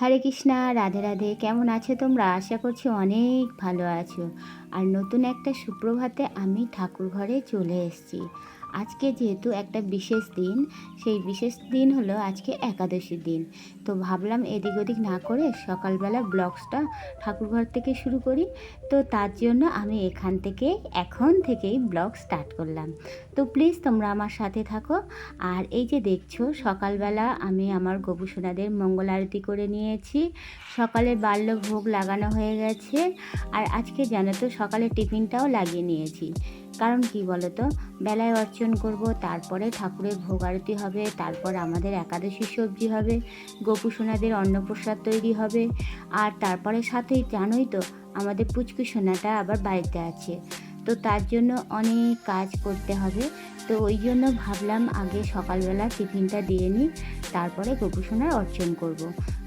হরে কৃষ্ণা, রাধে রাধে। কেমন আছো তোমরা? আশা করছি অনেক ভালো আছো। আর নতুন একটা সুপ্রভাতে আমি ঠাকুর ঘরে চলে এসেছি। আজকে যেহেতু একটা বিশেষ দিন, সেই বিশেষ দিন হলো আজকে একাদশীর দিন। তো ভাবলাম এদিক ওদিক না করে সকালবেলা ব্লগসটা ঠাকুরঘর থেকে শুরু করি। তো তার জন্য আমি এখান থেকে, এখন থেকেই ব্লগ স্টার্ট করলাম। তো প্লিজ তোমরা আমার সাথে থাকো। আর এই যে দেখছ, সকালবেলা আমি আমার গোপুসোনাদের মঙ্গল আরতি করে নিয়েছি। সকালে বাল্য ভোগ লাগানো হয়ে গেছে। আর আজকে জানো তো, সকালে টিফিনটাও লাগিয়ে নিয়েছি। কারণ কি বলো তো বেলায় অর্চন করব, তারপরে ঠাকুরের ভোগ আরতি হবে, তারপর আমাদের একাদশী সবজি হবে গোপুসোনাদের অন্নপ্রসাদ তৈরি হবে, আর তারপরে সাথেই জানোই তো, আমাদের পুচকু সোনাটা আবার বাড়িতে আছে। তো তার জন্য অনেক কাজ করতে হবে। তো ওই জন্য ভাবলাম আগে সকালবেলা টিফিনটা দিয়ে নিই, তারপরে গোপুসোনার অর্চন করব।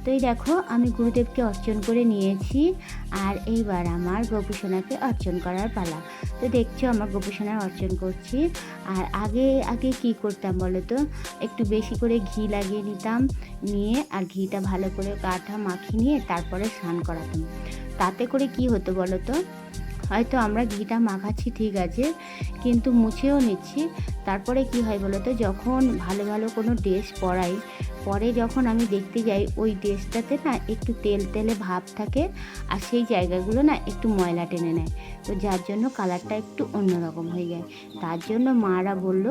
তো এই দেখো, আমি গুরুদেবকে অর্চন করে নিয়েছি আর এইবার আমার গোপুসোনাকে অর্চন করার পালা। তো দেখছ, আমার গোপুসোনার অর্চন করছি আর আগে আগে কি করতাম বলো তো? একটু বেশি করে ঘি লাগিয়ে নিতাম, নিয়ে আর ঘিটা ভালো করে কাঠা মাখিয়ে নিয়ে তারপরে স্নান করাতাম। তাতে করে কি হতো বলো তো? হয়তো আমরা ঘিটা মাখাচ্ছি, ঠিক আছে, কিন্তু মুছেও নিচ্ছি। তারপরে কি হয় বলো তো, যখন ভালো ভালো কোনো ড্রেস পরাই, পরে যখন আমি দেখতে যাই, ওই ড্রেসটাতে না একটু তেল, তেলে ভাব থাকে আর সেই জায়গাগুলো না একটু ময়লা টেনে নেয়। তো যার জন্য কালারটা একটু অন্যরকম হয়ে যায়। তার জন্য মারা বলল,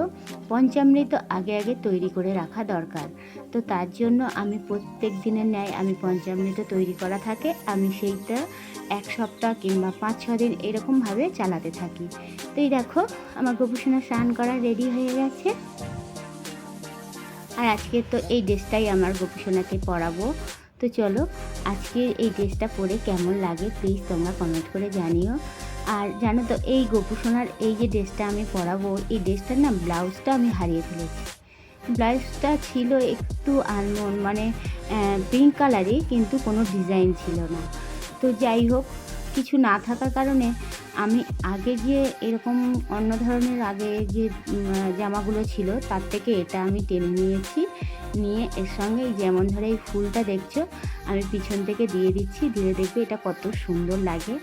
পঞ্চামৃত আগে আগে তৈরি করে রাখা দরকার। তো তার জন্য আমি প্রত্যেক দিনের ন্যায় আমি পঞ্চামৃত তৈরি করা থাকে, আমি সেইটা এক সপ্তাহ কিংবা পাঁচ, ছ দিন এরকমভাবে চালাতে থাকি। তো এই দেখো, আমার গোপুসোনা স্নান করা রেডি হয়ে গেছে। আর আজকে তো এই ড্রেসটাই আমার গোপুসোনাকে পরাবো। তো চলো, আজকে এই ড্রেসটা পরে কেমন লাগে প্লিজ তোমরা কমেন্ট করে জানিও। আর জানো তো, এই গোপুসোনার এই যে ড্রেসটা আমি পরাবো, এই ড্রেসটার না ব্লাউজটা আমি হারিয়ে ফেলেছি। ব্লাউজটা ছিল একটু আনমন মানে পিঙ্ক কালারই কিন্তু কোনো ডিজাইন ছিল না। তো যাই হোক, কিছু না থাকার কারণে আমি আগে যে এরকম অন্য ধরনের আগে যে জামাগুলো ছিল, তার থেকে এটা আমি টেনে নিয়েছি। নিয়ে এর সঙ্গে যেমন ধরে এই ফুলটা দেখছ, আমি পিছন থেকে দিয়ে দিচ্ছি, দিয়ে দেখবে এটা কত সুন্দর লাগে।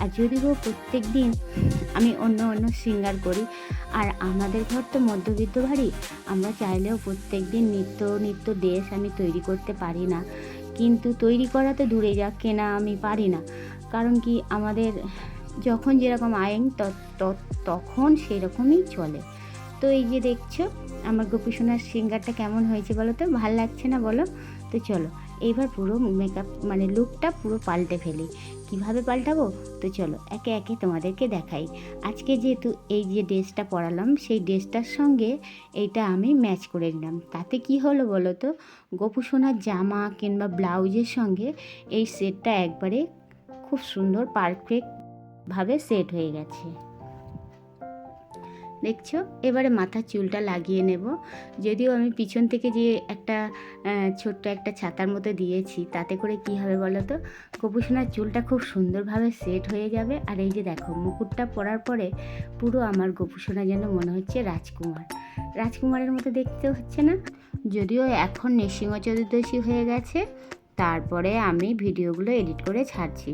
আর যদিও প্রত্যেক দিন আমি অন্য অন্য সিঙ্গার করি, আর আমাদের ঘর তো মধ্যবিত্ত ভারী আমরা চাইলেও প্রত্যেক দিন নিত্য নিত্য ড্রেস আমি তৈরি করতে পারি না। কিন্তু তৈরি করা তো দূরে যাক, কেনা আমি পারি না। কারণ কি আমাদের যখন যেরকম আয়েন তখন সেরকমই চলে। তো এই যে দেখছ, আমার গোপীসোনার সিঙ্গারটা কেমন হয়েছে বলো তো? ভালো লাগছে না বলো? তো চলো। এইবার পুরো মেকআপ মানে লুকটা পুরো পাল্টে ফেলি। কীভাবে পাল্টাবো? তো চলো, একে একে তোমাদেরকে দেখাই। আজকে যেহেতু এই যে ড্রেসটা পরালাম, সেই ড্রেসটার সঙ্গে এইটা আমি ম্যাচ করে নিলাম। তাতে কি হলো বলো তো? গোপুসোনার জামা কিংবা ব্লাউজের সঙ্গে এই সেটটা একবারে খুব সুন্দর পারফেক্টভাবে সেট হয়ে গেছে। দেখছ? এবারে মাথার চুলটা লাগিয়ে নেব। যদিও আমি পিছন থেকে যে একটা ছোট্ট একটা ছাতার মতো দিয়েছি, তাতে করে কি হবে বলো তো? গোপুসোনার চুলটা খুব সুন্দরভাবে সেট হয়ে যাবে। আর এই যে দেখো, মুকুটটা পরার পরে পুরো আমার গোপুসোনা যেন মনে হচ্ছে রাজকুমার। রাজকুমারের মতো দেখতে হচ্ছে না? যদিও এখন নৃসিংহ চতুর্দশী হয়ে গেছে, তারপরে আমি ভিডিওগুলো এডিট করে ছাড়ছি।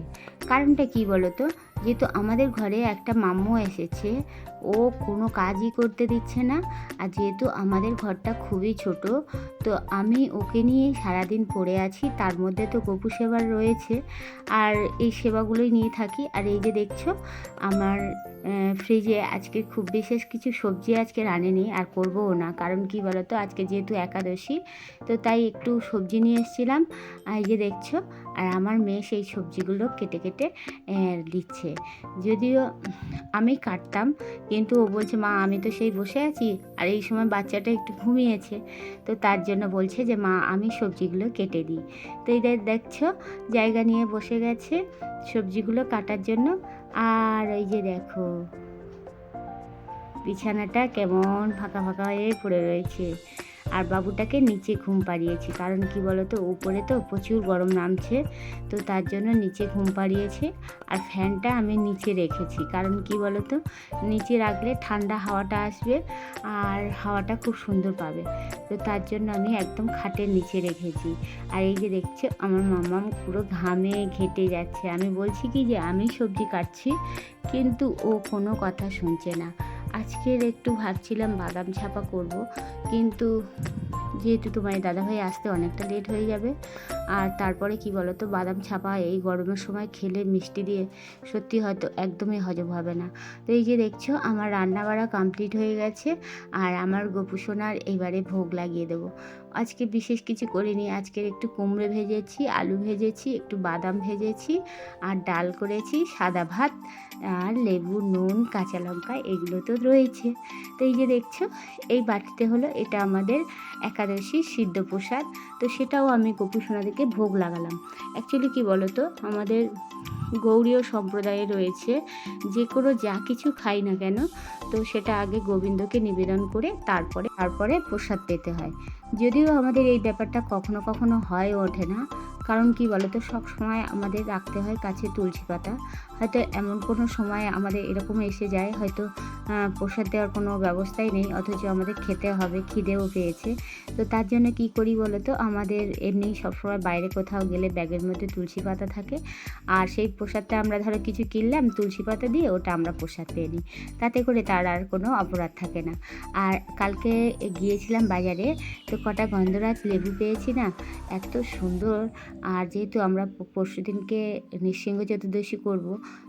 কারণটা কি বলো তো? যেহেতু আমাদের ঘরে একটা মাম্মু এসেছে, ও কোনো কাজই করতে দিচ্ছে না। আর যেহেতু আমাদের ঘরটা খুবই ছোট, তো আমি ওকে নিয়ে সারাদিন পড়ে আছি, তার মধ্যে তো গপু সেবার রয়েছে। আর এই সেবাগুলোই নিয়ে থাকি। আর এই যে দেখছ, আমার ফ্রিজে আজকে খুব বিশেষ কিছু সবজি আজকে রানেনি আর করবও না। কারণ কি বলতো, আজকে যেহেতু একাদশী, তো তাই একটু সবজি নিয়ে এসেছিলাম। এই যে দেখছ আর আমার মেয়ে সেই সবজিগুলো কেটে কেটে দিচ্ছে। যদিও আমি কাটতাম, কিন্তু ও বলছে, মা, আমি তো সেই বসে আছি, আর এই সময় বাচ্চাটা একটু ঘুমিয়েছে। তো তার জন্য বলছে যে, মা, আমি সবজিগুলো কেটে দিই। তো এদের দেখছ, জায়গা নিয়ে বসে গেছে সবজিগুলো কাটার জন্য। আর ওই যে দেখো, বিছানাটা কেমন ফাঁকা ফাঁকা হয়ে পড়ে রয়েছে। আর বাবুটাকে নিচে ঘুম পাড়িয়েছি। কারণ কি বলতো, উপরে তো প্রচুর গরম নামছে, তো তার জন্য নিচে ঘুম পাড়িয়েছে আর ফ্যানটা আমি নিচে রেখেছি। কারণ কি বলতো, নিচে রাখলে ঠান্ডা হাওয়াটা আসবে আর হাওয়াটা খুব সুন্দর পাবে। তো তার জন্য আমি একদম খাটের নিচে রেখেছি। আর এই যে দেখছে, আমার মামাম পুরো ঘামে ঘেটে যাচ্ছে। আমি বলছি কি যে, আমি সবজি কাটছি, কিন্তু ও কোনো কথা শুনছে না। আজকের একটু ভাবছিলাম বাদাম ছাপা করব, কিন্তু যেহেতু তোমার দাদাভাই আসতে অনেকটা লেট হয়ে যাবে, আর তারপরে কি বলো তো বাদাম ছাপা এই গরমের সময় খেলে মিষ্টি দিয়ে সত্যি হয়তো একদমই হজম হবে না। তো এই যে দেখছ, আমার রান্না বাড়া কমপ্লিট হয়ে গেছে, আর আমার গোপুসোনার এবারে ভোগ লাগিয়ে দেবো। আজকে বিশেষ কিছু করিনি। আজকের একটু কুমড়ো ভেজেছি, আলু ভেজেছি, একটু বাদাম ভেজেছি, আর ডাল করেছি, সাদা ভাত, আর লেবু, নুন, কাঁচা লঙ্কা এগুলো তো রয়েছে। তো এই যে দেখছ, এই বাটিতে হলো এটা আমাদের একাদশী সিদ্ধ প্রসাদ। তো সেটাও আমি গোপী ভোগ লাগালাম। অ্যাকচুয়ালি কি বলো তো আমাদের গৌরীয় সম্প্রদায়ে রয়েছে যে কোনো যা কিছু খাই না কেন, তো সেটা আগে গোবিন্দকে নিবেদন করে তারপরে তারপরে প্রসাদ পেতে হয়। যদিও আমাদের এই ব্যাপারটা কখনো কখনো হয় ওঠে না। কারণ কি বলতো, সব সময় আমাদের রাখতে হয় কাছে তুলসী পাতা। হয়তো এমন কোনো সময় আমাদের এরকম এসে যায়, হয়তো প্রসাদ দেওয়ার কোনো ব্যবস্থাই নেই, অথচ আমাদের খেতে হবে, খিদেও পেয়েছে। তো তার জন্য কি করি বলতো, আমাদের এমনি সবসময় বাইরে কোথাও গেলে ব্যাগের মধ্যে তুলসী পাতা থাকে। আর সেই প্রসাদটা আমরা ধরো কিছু কিনলাম, তুলসী পাতা দিয়ে ওটা আমরা প্রসাদ পেয়ে নিই। তাতে করে তার আর কোনো অপরাধ থাকে না। আর কালকে গিয়েছিলাম বাজারে, তো কটা গন্ধরাজ লেবু পেয়েছি না? এত সুন্দর। আর যেহেতু আমরা পরশু দিনকে নৃসিংহ চতুর্দশী করব,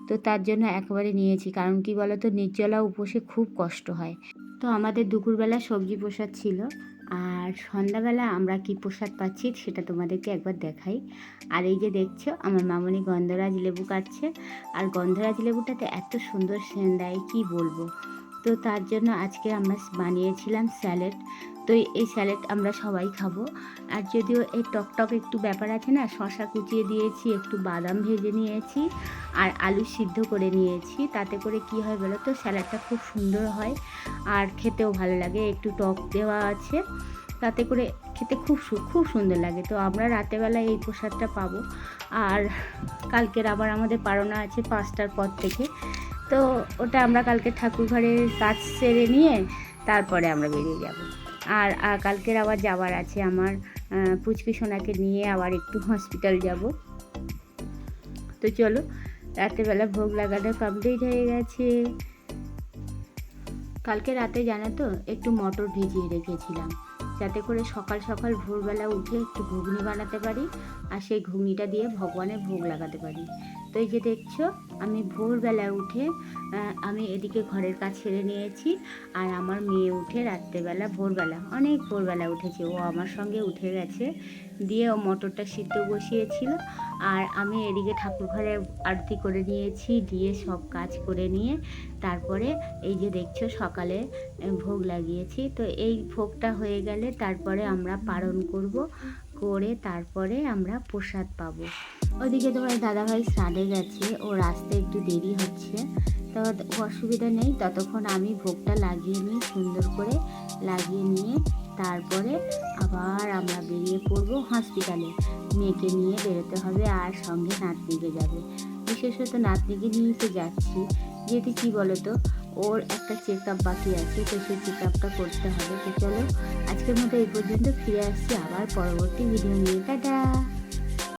তো তার জন্য একেবারে নিয়েছি। কারণ কি বলো তো নির্জলা উপোসে খুব কষ্ট হয়। তো আমাদের দুপুরবেলা সবজি প্রসাদ ছিল। আর সন্ধ্যাবেলা আমরা কি প্রসাদ পাচ্ছি সেটা তোমাদেরকে একবার দেখাই। আর এই যে দেখছ, আমার মামনি গন্ধরাজ লেবু কাটছে। আর গন্ধরাজ লেবুটাতে এত সুন্দর সেন দেয় কি বলব? তো তার জন্য আজকে আমরা বানিয়েছিলাম স্যালাড। তো এই স্যালাড আমরা সবাই খাব। আর যদিও এই টকটক একটু ব্যাপার আছে না শশা কুচিয়ে দিয়েছি, একটু বাদাম ভেজে নিয়েছি, আর আলু সিদ্ধ করে নিয়েছি। তাতে করে কি হয় বলো তো, স্যালাডটা খুব সুন্দর হয় আর খেতেও ভালো লাগে, একটু টক দেওয়া আছে। তাতে করে খেতে খুব খুব সুন্দর লাগে। তো আমরা রাতেবেলায় এই প্রসাদটা পাবো। আর কালকের আবার আমাদের পারনা আছে পাঁচটার পর থেকে। তো ওটা আমরা কালকে ঠাকুর ঘরের কাজ সেরে নিয়ে তারপরে আমরা বেরিয়ে যাব। আর কালকের আবার যাওয়ার আছে আমার পুচকি সোনাকে নিয়ে আবার একটু হসপিটাল যাব। তো চলো, রাত্রেবেলা ভোগ লাগানো কমপ্লিট হয়ে গেছে। কালকে রাতে জানো তো, একটু মটর ভিজিয়ে রেখেছিলাম। যাতে করে সকাল সকাল ভোরবেলা উঠে একটু ঘুগনি বানাতে পারি, আর সেই ঘুগনিটা দিয়ে ভগবানের ভোগ লাগাতে পারি। তো এই যে দেখছ? আমি ভোরবেলা উঠে আমি এদিকে ঘরের কাজ ছেড়ে নিয়েছি আর আমার মেয়ে উঠে রাত্রেবেলা ভোরবেলা, অনেক ভোরবেলা উঠেছে। ও আমার সঙ্গে উঠে গেছে, দিয়ে ও মটরটা সিদ্ধ বসিয়েছিল আর আমি এদিকে ঠাকুর ঘরে আরতি করে নিয়েছি, দিয়ে সব কাজ করে নিয়ে তারপরে এই যে দেখছ সকালে ভোগ লাগিয়েছি। তো এই ভোগটা হয়ে গেলে তারপরে আমরা পালন করব, করে তারপরে আমরা প্রসাদ পাবো। ওদিকে তোমার দাদাভাই স্নানে গেছে ওর আসতে একটু দেরি হচ্ছে, তো অসুবিধা নেই, ততক্ষণ আমি ভোগটা লাগিয়ে নিই, সুন্দর করে লাগিয়ে নিয়ে তারপরে আবার আমরা বেরিয়ে পড়ব হসপিটালে মেয়েকে নিয়ে বেরোতে হবে আর সঙ্গে নাতনিকে যাবে। বিশেষত নাতনিকে নিয়ে তো যাচ্ছি। যেহেতু কী বলো তো ওর একটা চেক আপ বাকি আছে, তো সেই চেক আপটা করতে হবে। তো চলো, আজকের মতো এই পর্যন্ত ফিরে আসছি আবার পরবর্তী ভিডিও নিয়ে। টাটা!